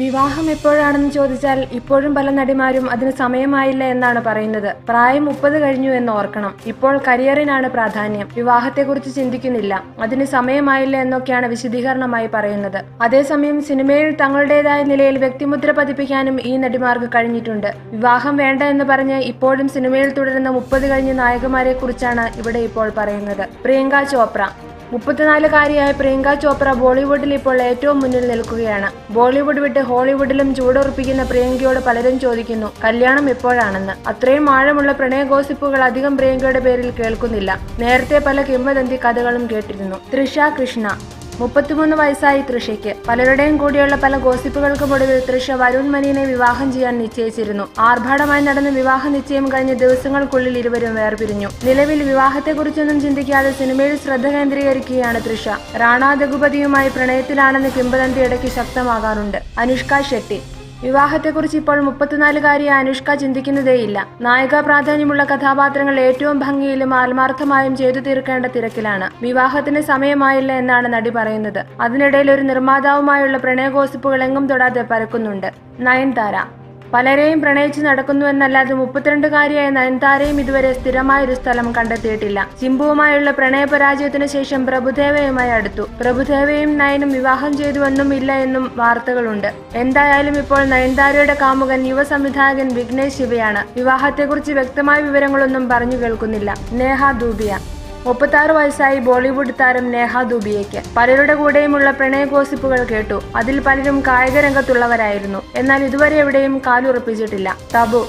വിവാഹം എപ്പോഴാണെന്ന് ചോദിച്ചാൽ ഇപ്പോഴും പല നടിമാരും അതിന് സമയമായില്ല എന്നാണ് പറയുന്നത്. പ്രായം മുപ്പത് കഴിഞ്ഞു എന്ന് ഓർക്കണം. ഇപ്പോൾ കരിയറിനാണ് പ്രാധാന്യം. വിവാഹത്തെക്കുറിച്ച് ചിന്തിക്കുന്നില്ല. അതിന് സമയമായില്ല എന്നൊക്കെയാണ് വിശദീകരണമായി പറയുന്നത്. അതേസമയം സിനിമയിൽ തങ്ങളുടേതായ നിലയിൽ വ്യക്തിമുദ്ര പതിപ്പിക്കാനും ഈ നടിമാർക്ക് കഴിഞ്ഞിട്ടുണ്ട്. വിവാഹം വേണ്ട എന്ന് പറഞ്ഞ് ഇപ്പോഴും സിനിമയിൽ തുടരുന്ന മുപ്പത് കഴിഞ്ഞ നായകന്മാരെ കുറിച്ചാണ് ഇവിടെ ഇപ്പോൾ പറയുന്നത്. പ്രിയങ്ക ചോപ്ര. മുപ്പത്തിനാലുകാരിയായ പ്രിയങ്ക ചോപ്ര ബോളിവുഡിൽ ഇപ്പോൾ ഏറ്റവും മുന്നിൽ നിൽക്കുകയാണ്. ബോളിവുഡ് വിട്ട് ഹോളിവുഡിലും ചൂടുറപ്പിക്കുന്ന പ്രിയങ്കയോട് പലരും ചോദിക്കുന്നു കല്യാണം എപ്പോഴാണെന്ന് അത്രയും ആഴമുള്ള പ്രണയ ഗോസിപ്പുകൾ അധികം പ്രിയങ്കയുടെ പേരിൽ കേൾക്കുന്നില്ല. നേരത്തെ പല കിംവദന്തി കഥകളും കേട്ടിരുന്നു. തൃഷ കൃഷ്ണ. മുപ്പത്തിമൂന്ന് വയസ്സായി തൃഷയ്ക്ക്. പലരുടെയും കൂടിയുള്ള പല ഗോസിപ്പുകൾക്കും ഒടുവിൽ തൃഷ വരുൺ മനിയെ വിവാഹം ചെയ്യാൻ നിശ്ചയിച്ചിരുന്നു. ആർഭാടമായി നടന്ന വിവാഹ നിശ്ചയം കഴിഞ്ഞ ദിവസങ്ങൾക്കുള്ളിൽ ഇരുവരും വേർപിരിഞ്ഞു. നിലവിൽ വിവാഹത്തെക്കുറിച്ചൊന്നും ചിന്തിക്കാതെ സിനിമയിൽ ശ്രദ്ധ കേന്ദ്രീകരിക്കുകയാണ് തൃഷ. റാണാ ദഗുപതിയുമായി പ്രണയത്തിലാണെന്ന് കിംബദന്തി ഇടയ്ക്ക് ശക്തമാകാറുണ്ട്. അനുഷ്ക ഷെട്ടി. വിവാഹത്തെക്കുറിച്ച് ഇപ്പോൾ മുപ്പത്തിനാലുകാരിയെ അനുഷ്ക ചിന്തിക്കുന്നതേയില്ല. നായിക പ്രാധാന്യമുള്ള കഥാപാത്രങ്ങൾ ഏറ്റവും ഭംഗിയിലും ആത്മാർത്ഥമായും ചെയ്തു തീർക്കേണ്ട തിരക്കിലാണ്. വിവാഹത്തിന് സമയമായില്ല എന്നാണ് നടി പറയുന്നത്. അതിനിടയിൽ ഒരു നിർമ്മാതാവുമായുള്ള പ്രണയഗോസിപ്പുകൾ എങ്ങും തൊടാതെ പരക്കുന്നുണ്ട്. നയൻതാര പലരെയും പ്രണയിച്ച് നടക്കുന്നുവെന്നല്ലാതെ മുപ്പത്തിരണ്ടുകാരിയായ നയൻതാരയും ഇതുവരെ സ്ഥിരമായ ഒരു സ്ഥലം കണ്ടെത്തിയിട്ടില്ല. ചിമ്പുവുമായുള്ള പ്രണയപരാജയത്തിന് ശേഷം പ്രഭുദേവയുമായി അടുത്തു. പ്രഭുദേവയും നയനും വിവാഹം ചെയ്തുവെന്നും ഇല്ല എന്നും വാർത്തകളുണ്ട്. എന്തായാലും ഇപ്പോൾ നയൻതാരയുടെ കാമുകൻ യുവ സംവിധായകൻ വിഘ്നേഷ് ശിവയാണ്. വിവാഹത്തെക്കുറിച്ച് വ്യക്തമായ വിവരങ്ങളൊന്നും പറഞ്ഞു കേൾക്കുന്നില്ല. നേഹ ദൂബിയ. മുപ്പത്താറ് വയസ്സായി ബോളിവുഡ് താരം നേഹ ദുബിയയ്ക്ക്. പലരുടെ കൂടെയുമുള്ള പ്രണയ ഗോസിപ്പുകൾ കേട്ടു. അതിൽ പലരും കായിക രംഗത്തുള്ളവരായിരുന്നു. എന്നാൽ ഇതുവരെ എവിടെയും കാലുറപ്പിച്ചിട്ടില്ല തബു.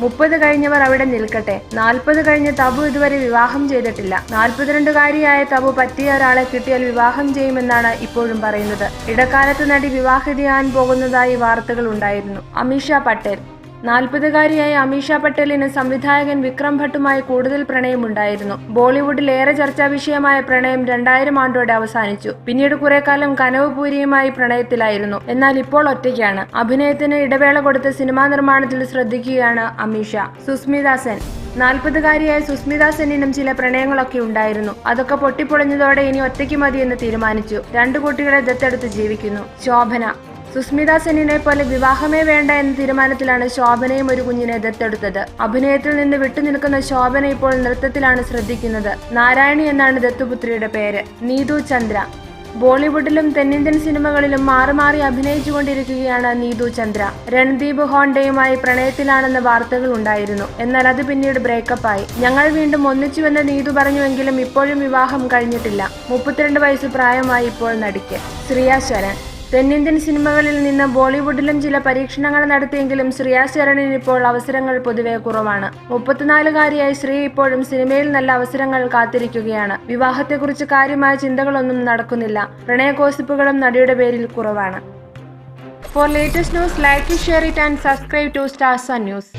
മുപ്പത് കഴിഞ്ഞവർ അവിടെ നിൽക്കട്ടെ. നാൽപ്പത് കഴിഞ്ഞ തബു ഇതുവരെ വിവാഹം ചെയ്തിട്ടില്ല. നാൽപ്പത്തിരണ്ടുകാരിയായ തബു പറ്റിയ ഒരാളെ കിട്ടിയാൽ വിവാഹം ചെയ്യുമെന്നാണ് ഇപ്പോഴും പറയുന്നത്. ഇടക്കാലത്ത് നടി വിവാഹിതയാൻ പോകുന്നതായി വാർത്തകൾ ഉണ്ടായിരുന്നു. അമിഷ പട്ടേൽ. നാൽപ്പതുകാരിയായ അമീഷ പട്ടേലിന് സംവിധായകൻ വിക്രം ഭട്ടുമായി കൂടുതൽ പ്രണയമുണ്ടായിരുന്നു. ബോളിവുഡിൽ ഏറെ ചർച്ചാ വിഷയമായ പ്രണയം രണ്ടായിരം ആണ്ടോടെ അവസാനിച്ചു. പിന്നീട് കുറെ കാലം കനവപൂരിയുമായി പ്രണയത്തിലായിരുന്നു. എന്നാൽ ഇപ്പോൾ ഒറ്റയ്ക്കാണ്. അഭിനയത്തിന് ഇടവേള കൊടുത്ത് സിനിമാ നിർമ്മാണത്തിൽ ശ്രദ്ധിക്കുകയാണ് അമീഷ. സുസ്മിത സെൻ നാൽപ്പതുകാരിയായ സുസ്മിത സെന്നിനും ചില പ്രണയങ്ങളൊക്കെ ഉണ്ടായിരുന്നു. അതൊക്കെ പൊട്ടിപ്പൊളിഞ്ഞതോടെ ഇനി ഒറ്റയ്ക്ക് മതിയെന്ന് തീരുമാനിച്ചു. രണ്ടു കുട്ടികളെ ദത്തെടുത്ത് ജീവിക്കുന്നു. ശോഭന. സുസ്മിത സെന്നിനെ പോലെ വിവാഹമേ വേണ്ട എന്ന തീരുമാനത്തിലാണ് ശോഭനയും ഒരു കുഞ്ഞിനെ ദത്തെടുത്തത്. അഭിനയത്തിൽ നിന്ന് വിട്ടുനിൽക്കുന്ന ശോഭന ഇപ്പോൾ നൃത്തത്തിലാണ് ശ്രദ്ധിക്കുന്നത്. നാരായണി എന്നാണ് ദത്തുപുത്രിയുടെ പേര്. നീതു ചന്ദ്ര. ബോളിവുഡിലും തെന്നിന്ത്യൻ സിനിമകളിലും മാറി മാറി അഭിനയിച്ചുകൊണ്ടിരിക്കുകയാണ് നീതു ചന്ദ്ര. രൺദീപ് ഹോണ്ടയുമായി പ്രണയത്തിലാണെന്ന വാർത്തകൾ ഉണ്ടായിരുന്നു. എന്നാൽ അത് പിന്നീട് ബ്രേക്കപ്പായി ഞങ്ങൾ വീണ്ടും ഒന്നിച്ചുവെന്ന് നീതു പറഞ്ഞുവെങ്കിലും ഇപ്പോഴും വിവാഹം കഴിഞ്ഞിട്ടില്ല. മുപ്പത്തിരണ്ട് വയസ്സ് പ്രായമായി ഇപ്പോൾ നടിക്ക്. ശരൺ. തെന്നിന്ത്യൻ സിനിമകളിൽ നിന്ന് ബോളിവുഡിലും ചില പരീക്ഷണങ്ങൾ നടത്തിയെങ്കിലും ശ്രിയാ ശരണിന് ഇപ്പോൾ അവസരങ്ങൾ പൊതുവെ കുറവാണ്. മുപ്പത്തിനാലുകാരിയായി ശ്രീ ഇപ്പോഴും സിനിമയിൽ നല്ല അവസരങ്ങൾ കാത്തിരിക്കുകയാണ്. വിവാഹത്തെക്കുറിച്ച് കാര്യമായ ചിന്തകളൊന്നും നടക്കുന്നില്ല. പ്രണയ ഗോസിപ്പുകളും നടിയുടെ പേരിൽ കുറവാണ്. For latest news like share it and subscribe to stars news